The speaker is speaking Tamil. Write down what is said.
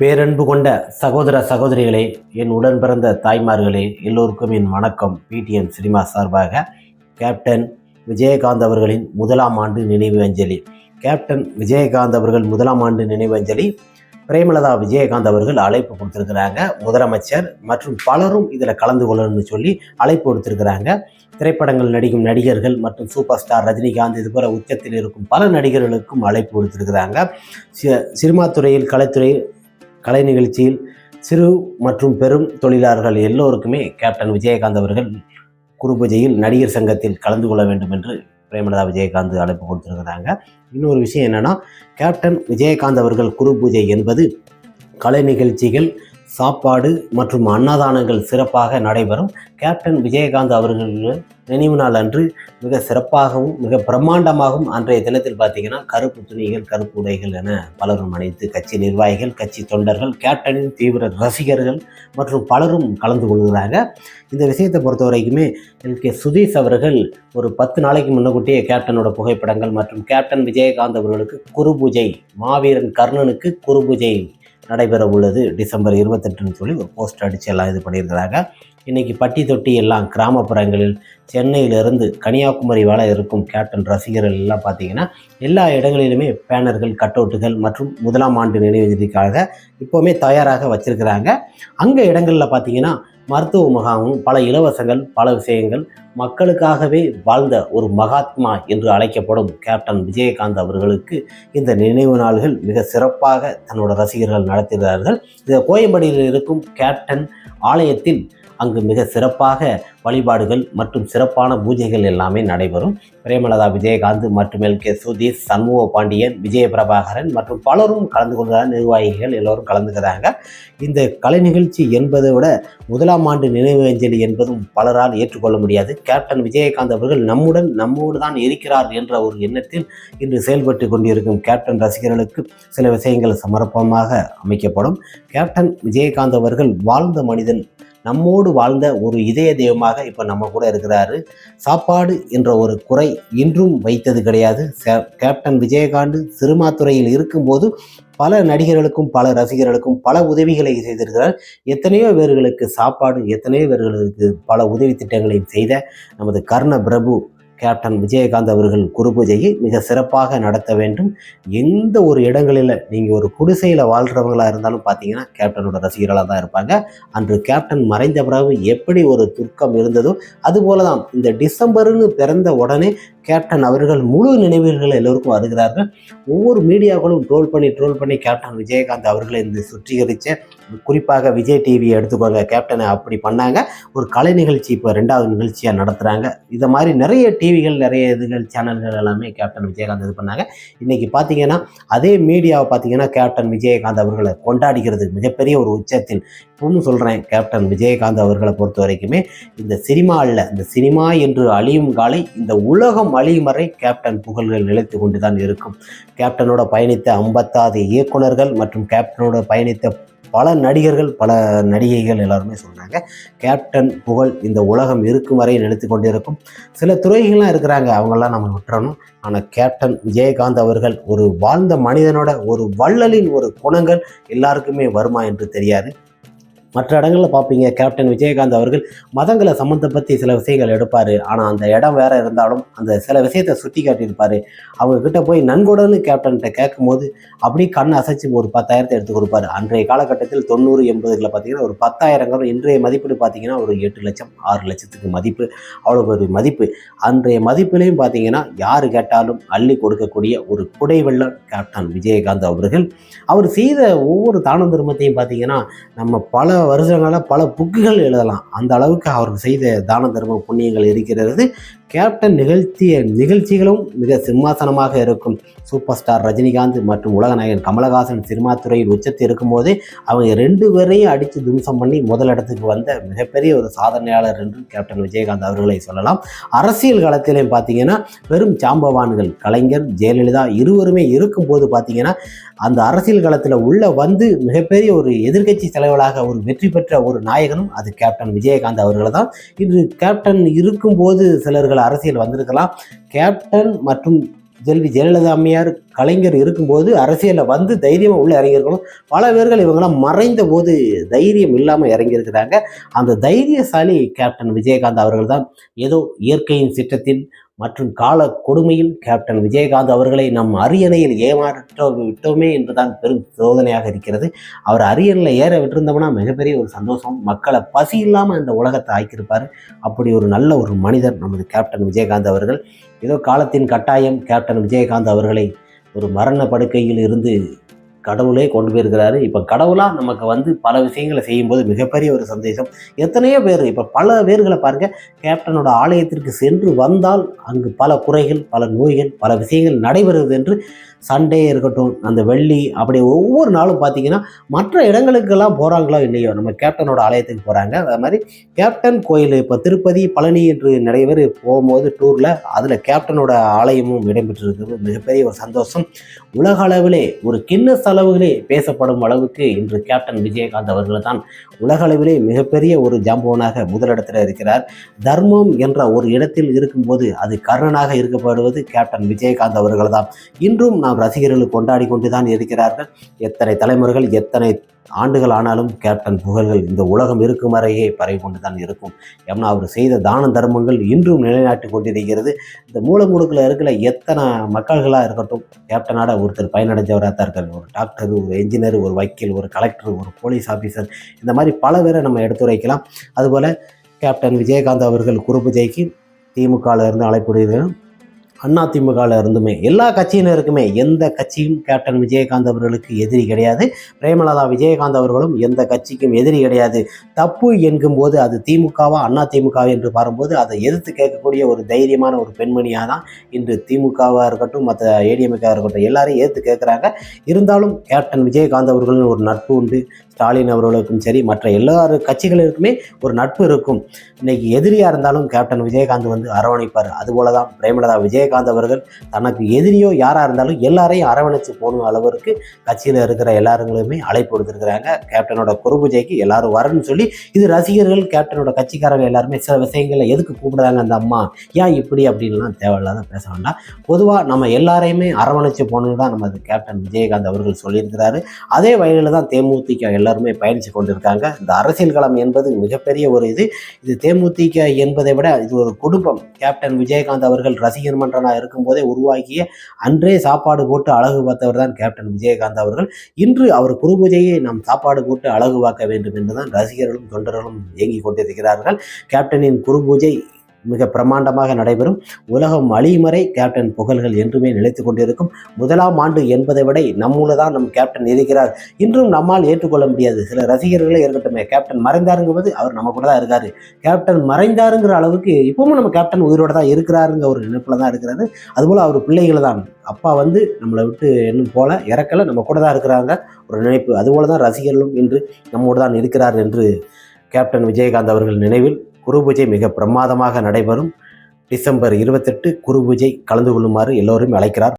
பேரன்பு கொண்ட சகோதர சகோதரிகளே என் உடன் பிறந்த தாய்மார்களே எல்லோருக்கும் என் வணக்கம். பிடிஎன் சினிமா சார்பாக கேப்டன் விஜயகாந்த் அவர்களின் முதலாம் ஆண்டு நினைவு அஞ்சலி. கேப்டன் விஜயகாந்த் அவர்கள் முதலாம் ஆண்டு நினைவு அஞ்சலி பிரேமலதா விஜயகாந்த் அவர்கள் அழைப்பு கொடுத்துருக்குறாங்க. முதலமைச்சர் மற்றும் பலரும் இதில் கலந்து கொள்ளணும்னு சொல்லி அழைப்பு கொடுத்துருக்குறாங்க திரைப்படங்கள் நடிக்கும் நடிகர்கள் மற்றும் சூப்பர் ஸ்டார் ரஜினிகாந்த் இது போல உச்சத்தில் இருக்கும் பல நடிகர்களுக்கும் அழைப்பு கொடுத்துருக்குறாங்க சி- சினிமா துறையில் கலைத்துறையில் கலை நிகழ்ச்சியில் சிறு மற்றும் பெரும் தொழிலாளர்கள் எல்லோருக்குமே கேப்டன் விஜயகாந்த் அவர்கள் குரு பூஜையில் நடிகர் சங்கத்தில் கலந்து கொள்ள வேண்டும் என்று பிரேமலதா விஜயகாந்த் அழைப்பு கொடுத்துருக்கிறாங்க. இன்னொரு விஷயம் என்னன்னா கேப்டன் விஜயகாந்த் அவர்கள் குரு பூஜை என்பது கலை நிகழ்ச்சிகள் சாப்பாடு மற்றும் அன்னதானங்கள் சிறப்பாக நடைபெறும். கேப்டன் விஜயகாந்த் அவர்கள் நினைவு நாள் அன்று மிக சிறப்பாகவும் மிக பிரம்மாண்டமாகவும் அன்றைய தினத்தில் பார்த்தீங்கன்னா கருப்பு துணிகள் கருப்பு உடைகள் என பலரும் அணிந்து கட்சி நிர்வாகிகள் கட்சி தொண்டர்கள் கேப்டனின் தீவிர ரசிகர்கள் மற்றும் பலரும் கலந்து கொள்கிறாங்க. இந்த விஷயத்தை பொறுத்த வரைக்குமே எல். கே. சுதீஷ் அவர்கள் ஒரு பத்து நாளைக்கு முன்னக்கூட்டியே கேப்டனோட புகைப்படங்கள் மற்றும் கேப்டன் விஜயகாந்த் அவர்களுக்கு குரு பூஜை மாவீரன் கர்ணனுக்கு குரு பூஜை நடைபெற உள்ளது டிசம்பர் இருபத்தெட்டுன்னு சொல்லி ஒரு போஸ்ட் அடித்து எல்லாம் இது பண்ணியிருக்கிறாங்க. இன்றைக்கி பட்டி தொட்டி எல்லாம் கிராமப்புறங்களில் சென்னையிலிருந்து கன்னியாகுமரி வரை இருக்கும் கேப்டன் ரசிகர்கள் எல்லாம் பார்த்தீங்கன்னா எல்லா இடங்களிலுமே பேனர்கள் கட்டவுட்டுகள் மற்றும் முதலாம் ஆண்டு நினைவுதிக்காக இப்போவுமே தயாராக வச்சுருக்கிறாங்க. அங்கே இடங்களில் பார்த்தீங்கன்னா மருத்துவ முகாமும் பல இலவசங்கள் பல விஷயங்கள் மக்களுக்காகவே வாழ்ந்த ஒரு மகாத்மா என்று அழைக்கப்படும் கேப்டன் விஜயகாந்த் அவர்களுக்கு இந்த நினைவு நாள்கள் மிக சிறப்பாக தன்னோட ரசிகர்கள் நடத்துகிறார்கள். இந்த கோயம்படியில் இருக்கும் கேப்டன் ஆலயத்தில் அங்கு மிக சிறப்பாக வழிபாடுகள் மற்றும் சிறப்பான பூஜைகள் எல்லாமே நடைபெறும். பிரேமலதா விஜயகாந்த் மற்றும் எல். கே. சுதீஷ் சண்முக பாண்டியன் விஜய பிரபாகரன் மற்றும் பலரும் கலந்து கொள்கிறார் நிர்வாகிகள் எல்லோரும் கலந்துக்கிறாங்க இந்த கலை நிகழ்ச்சி என்பதை விட முதலாம் ஆண்டு நினைவு அஞ்சலி என்பதும் பலரால் ஏற்றுக்கொள்ள முடியாது. கேப்டன் விஜயகாந்த் அவர்கள் நம்முடன் நம்மோடு தான் இருக்கிறார் என்ற ஒரு எண்ணத்தில் இன்று செயல்பட்டு கொண்டிருக்கும் கேப்டன் ரசிகர்களுக்கு சில விஷயங்கள் சமர்ப்பமாக அமைக்கப்படும். கேப்டன் விஜயகாந்த் அவர்கள் வாழ்ந்த மனிதன் நம்மோடு வாழ்ந்த ஒரு இதய தெய்வமாக இப்போ நம்ம கூட இருக்கிறாரு. சாப்பாடு என்ற ஒரு குறை இன்றும் வைத்தது கிடையாது. சே- கேப்டன் விஜயகாந்த் சிறுமாத்துறையில் இருக்கும்போது பல நடிகர்களுக்கும் பல ரசிகர்களுக்கும் பல உதவிகளை செய்திருக்கிறார். எத்தனையோ பேர்களுக்கு சாப்பாடு எத்தனையோ பேர்களுக்கு பல உதவி திட்டங்களையும் செய்த நமது கர்ண பிரபு கேப்டன் விஜயகாந்த் அவர்கள் குரு பூஜையை மிக சிறப்பாக நடத்த வேண்டும். எந்த ஒரு இடங்களில் நீங்கள் ஒரு குடிசையில் வாழ்கிறவங்களாக இருந்தாலும் பார்த்தீங்கன்னா கேப்டனோட ரசிகர்களாக தான் இருப்பாங்க. அன்று கேப்டன் மறைந்த பிறகு எப்படி ஒரு துர்க்கம் இருந்ததோ அதுபோல தான் இந்த டிசம்பர்னு பிறந்த உடனே கேப்டன் அவர்கள் முழு நினைவுகள் எல்லோருக்கும் வருகிறார்கள் ஒவ்வொரு மீடியாக்களும் ட்ரோல் பண்ணி ட்ரோல் பண்ணி கேப்டன் விஜயகாந்த் அவர்களை இந்த சுற்றிகரித்த குறிப்பாக விஜய் டிவியை எடுத்துக்கோங்க. கேப்டனை அப்படி பண்ணாங்க. ஒரு கலை நிகழ்ச்சி இப்போ ரெண்டாவது நிகழ்ச்சியாக நடத்துகிறாங்க இதை மாதிரி நிறைய டிவிகள் நிறைய இதுகள் சேனல்கள் எல்லாமே கேப்டன் விஜயகாந்த் இது பண்ணாங்க. இன்றைக்கி பார்த்தீங்கன்னா அதே மீடியாவை பார்த்தீங்கன்னா கேப்டன் விஜயகாந்த் அவர்களை கொண்டாடுகிறது மிகப்பெரிய ஒரு உச்சத்தில். இப்போன்னு சொல்கிறேன் கேப்டன் விஜயகாந்த் அவர்களை பொறுத்த வரைக்குமே இந்த சினிமாவில் இந்த சினிமா என்று அழியும் காலை இந்த உலகம் அழியும் வரை கேப்டன் புகழ்கள் நிலைத்து கொண்டுதான் இருக்கும். கேப்டனோட பயணித்த ஐம்பத்தாறு இயக்குனர்கள் மற்றும் கேப்டனோட பயணித்த பல நடிகர்கள் பல நடிகைகள் எல்லாருமே சொன்னாங்க கேப்டன் புகழ் இந்த உலகம் இருக்கும் வரை நிலைத்து கொண்டிருக்கும். சில துறைகள்லாம் இருக்கிறாங்க அவங்களாம் நம்ம விட்டுறணும். ஆனால் கேப்டன் விஜயகாந்த் அவர்கள் ஒரு வாழ்ந்த மனிதனோட ஒரு வள்ளலின் ஒரு குணங்கள் எல்லாருக்குமே வருமா என்று தெரியாது. மற்ற இடங்களில் பார்ப்பீங்க கேப்டன் விஜயகாந்த் அவர்கள் மதங்களை சம்மந்தப்பற்றி சில விஷயங்கள் எடுப்பார். ஆனால் அந்த இடம் வேற இருந்தாலும் அந்த சில விஷயத்தை சுட்டி காட்டியிருப்பார் அவங்க கிட்ட போய் நன்கொடன்னு கேப்டன்கிட்ட கேட்கும்போது அப்படியே கண் அசைச்சு ஒரு பத்தாயிரத்தை எடுத்து கொடுப்பாரு. அன்றைய காலகட்டத்தில் தொண்ணூறு எண்பதுகளில் பார்த்தீங்கன்னா ஒரு பத்தாயிரங்கிறது இன்றைய மதிப்பீடு பார்த்தீங்கன்னா ஒரு எட்டு லட்சம் ஆறு லட்சத்துக்கு மதிப்பு. அவ்வளோ ஒரு மதிப்பு. அன்றைய மதிப்பிலையும் பார்த்தீங்கன்னா யார் கேட்டாலும் அள்ளி கொடுக்கக்கூடிய ஒரு குடை வெள்ளம் கேப்டன் விஜயகாந்த் அவர்கள். அவர் செய்த ஒவ்வொரு தான தர்மத்தையும் பார்த்தீங்கன்னா நம்ம பல வருஷங்களாக பல புக்குகள் எழுதலாம். அந்த அளவுக்கு அவர் செய்த தான தர்ம புண்ணியங்கள் இருக்கிறது. கேப்டன் நிகழ்த்திய நிகழ்ச்சிகளும் மிக சிம்மாசனமாக இருக்கும். சூப்பர் ஸ்டார் ரஜினிகாந்த் மற்றும் உலகநாயகன் கமலஹாசன் சினிமா துறையில் உச்சத்தில் இருக்கும்போது அவங்க ரெண்டு பேரையும் அடித்து தும்சம் பண்ணி முதலிடத்துக்கு வந்த மிகப்பெரிய ஒரு சாதனையாளர் என்று கேப்டன் விஜயகாந்த் அவர்களை சொல்லலாம். அரசியல் களத்திலையும் பார்த்தீங்கன்னா வெறும் சாம்பவான்கள் கலைஞர் ஜெயலலிதா இருவருமே இருக்கும்போது பார்த்தீங்கன்னா அந்த அரசியல் களத்தில் உள்ள வந்து மிகப்பெரிய ஒரு எதிர்க்கட்சி தலைவராக ஒரு வெற்றி பெற்ற ஒரு நாயகனும் அது கேப்டன் விஜயகாந்த் அவர்கள் தான் இன்று கேப்டன் இருக்கும்போது சிலர்கள் அரசியல் வந்திருக்கலாம். கேப்டன் மற்றும் செல்வி ஜெயலலிதா அம்மையார் கலைஞர் இருக்கும்போது அரசியலில் வந்து தைரியமாக உள்ள இறங்கியிருக்கணும். பல பேர்கள் இவங்கெல்லாம் மறைந்த போது தைரியம் இல்லாமல் இறங்கியிருக்கிறாங்க. அந்த தைரியசாலி கேப்டன் விஜயகாந்த் அவர்கள் தான் ஏதோ இயற்கையின் சிற்றத்தில் மற்றும் கால கொடுமையில் கேப்டன் விஜயகாந்த் அவர்களை நம் அரியணையில் ஏமாற்ற விட்டோமே என்றுதான் பெரும் சோதனையாக இருக்கிறது. அவர் அரியணையில் ஏற விட்டிருந்தோம்னா மிகப்பெரிய ஒரு சந்தோஷம். மக்களை பசி இல்லாமல் இந்த உலகத்தை ஆக்கியிருப்பார். அப்படி ஒரு நல்ல ஒரு மனிதர் நமது கேப்டன் விஜயகாந்த் அவர்கள். ஏதோ காலத்தின் கட்டாயம் கேப்டன் விஜயகாந்த் அவர்களை ஒரு மரண படுக்கையில் இருந்து கடவுளே கொண்டு போயிருக்கிறாரு. இப்போ கடவுளாக நமக்கு வந்து பல விஷயங்களை செய்யும்போது மிகப்பெரிய ஒரு சந்தோஷம் எத்தனையோ பேர் இப்போ பல பேர்களை பாருங்க கேப்டனோட ஆலயத்திற்கு சென்று வந்தால் அங்கு பல குறைகள் பல நோய்கள் பல விஷயங்கள் நடைபெறுவது என்று சண்டே இருக்கட்டும் அந்த வெள்ளி அப்படி ஒவ்வொரு நாளும் பார்த்தீங்கன்னா மற்ற இடங்களுக்கெல்லாம் போகிறாங்களோ இல்லையோ நம்ம கேப்டனோட ஆலயத்துக்கு போகிறாங்க அதே மாதிரி கேப்டன் கோயில் இப்போ திருப்பதி பழனி என்று நிறைய பேர் போகும்போது டூரில் அதில் கேப்டனோட ஆலயமும் இடம்பெற்றிருக்கிறது. மிகப்பெரிய ஒரு சந்தோஷம். உலக அளவிலே ஒரு கிண்ண அளவுகளே பேசப்படும் அளவுக்கு இன்று கேப்டன் விஜயகாந்த் அவர்கள் தான் உலக அளவிலே மிகப்பெரிய ஒரு ஜாம்பவனாக முதலிடத்தில் இருக்கிறார். தர்மம் என்ற ஒரு இடத்தில் இருக்கும்போது அது கர்ணனாக இருக்கப்படுவது கேப்டன் விஜயகாந்த் அவர்கள் தான் இன்றும் நாம் ரசிகர்கள் கொண்டாடி கொண்டு தான் இருக்கிறார்கள். எத்தனை தலைமுறைகள் எத்தனை ஆண்டுகள் ஆனாலும் கேப்டன் புகழ்கள் இந்த உலகம் இருக்கும் வரையே பரவி கொண்டு தான் இருக்கும். ஏன்னா அவர் செய்த தான தர்மங்கள் இன்றும் நிலைநாட்டி கொண்டிருக்கிறது. இந்த மூலமுடுக்கில் இருக்கிற எத்தனை மக்கள்களாக இருக்கட்டும் கேப்டனாட ஒருத்தர் பயனடைஞ்சவராக தான் இருக்காரு. ஒரு டாக்டர் ஒரு என்ஜினியர் ஒரு வக்கீல் ஒரு கலெக்டர் ஒரு போலீஸ் ஆஃபீஸர் இந்த மாதிரி பல பேரை நம்ம எடுத்துரைக்கலாம். அதுபோல் கேப்டன் விஜயகாந்த் அவர்கள் குருபூஜைக்கு திமுகவில் இருந்து அழைப்பிடுகிறோம் அண்ணா இருந்துமே எல்லா கட்சியினருக்குமே எந்த கட்சியும் கேப்டன் விஜயகாந்த் அவர்களுக்கு எதிரி கிடையாது. பிரேமலதா விஜயகாந்த் அவர்களும் எந்த கட்சிக்கும் எதிரி கிடையாது. தப்பு என்கும்போது அது திமுகவா அண்ணா திமுக என்று பாரும்போது அதை எதிர்த்து கேட்கக்கூடிய ஒரு தைரியமான ஒரு பெண்மணியாக தான் இன்று திமுகவாக இருக்கட்டும் மற்ற ஏடிஎம்கேவாக இருக்கட்டும் எல்லாரையும் எதிர்த்து கேட்குறாங்க. இருந்தாலும் கேப்டன் விஜயகாந்த் அவர்களின் ஒரு நட்பு உண்டு. ஸ்டாலின் அவர்களுக்கும் சரி மற்ற எல்லா கட்சிகளுக்குமே ஒரு நட்பு இருக்கும். இன்னைக்கு எதிரியாக இருந்தாலும் கேப்டன் விஜயகாந்த் வந்து அரவணைப்பார். அதுபோல தான் பிரேமலதா விஜயகாந்த் அவர்கள் தனக்கு எதிரியோ யாராக இருந்தாலும் எல்லாரையும் அரவணைச்சு போகணும் அளவிற்கு கட்சியில் இருக்கிற எல்லாருங்களுமே அழைப்பு கொடுத்துருக்குறாங்க கேப்டனோட குருபூஜைக்கு எல்லாரும் வரணும்னு சொல்லி இது ரசிகர்கள் கேப்டனோட கட்சிக்காரங்க எல்லாருமே சில விஷயங்களை எதுக்கு கூப்பிடுறாங்க அந்த அம்மா? ஏன் இப்படி அப்படின்லாம் தேவையில்லாத பேச வேண்டாம். பொதுவாக நம்ம எல்லாரையுமே அரவணைச்சு போகணுன்னு தான் நம்ம கேப்டன் விஜயகாந்த் அவர்கள் சொல்லியிருக்கிறாரு. அதே வழியில் தான் தேமுதிக எல்லாருமே பயணித்து கொண்டிருக்காங்க. இந்த அரசியல் களம் என்பது மிகப்பெரிய ஒரு இது. இது தேமுதிக என்பதை விட இது ஒரு குடும்பம். கேப்டன் விஜயகாந்த் அவர்கள் ரசிகர் மன்ற கேப்டனாக இருக்கும்போதே உருவாக்கிய அன்றே சாப்பாடு போட்டு அழகு பார்த்தவர் தான் கேப்டன் விஜயகாந்த் அவர்கள். இன்று அவர் குருபூஜையை நாம் சாப்பாடு போட்டு அழகு பார்க்க வேண்டும் என்றுதான் ரசிகர்களும் தொண்டர்களும் இயங்கிக் கொண்டிருக்கிறார்கள். கேப்டனின் குருபூஜை மிக பிரமாண்டமாக நடைபெறும். உலகம் அழியும் வரை கேப்டன் புகழ்கள் என்றுமே நிலைத்து கொண்டிருக்கும். முதலாம் ஆண்டு என்பதை விட நம்மூல தான் நம் கேப்டன் இருக்கிறார். இன்றும் நம்மால் ஏற்றுக்கொள்ள முடியாது. சில ரசிகர்களே இருக்கட்டுமே கேப்டன் மறைந்தாருங்கும்போது அவர் நம்ம கூட தான் இருக்காரு. கேப்டன் மறைந்தாருங்கிற அளவுக்கு இப்பவும் நம்ம கேப்டன் உயிரோட தான் இருக்கிறாருங்க ஒரு நினைப்பில் தான் இருக்கிறாரு. அதுபோல் அவர் பிள்ளைகள் தான். அப்பா வந்து நம்மளை விட்டு இன்னும் போல இறக்கல நம்ம கூட தான் இருக்கிறாங்க. ஒரு நினைப்பு. அதுபோல தான் ரசிகர்களும் இன்று நம்மோடு தான் இருக்கிறார் என்று கேப்டன் விஜயகாந்த் அவர்கள் நினைவில் குரு பூஜை மிக பிரமாதமாக நடைபெறும். டிசம்பர் இருபத்தெட்டு குரு பூஜை கலந்து கொள்ளுமாறு எல்லோரும் அழைக்கிறார்.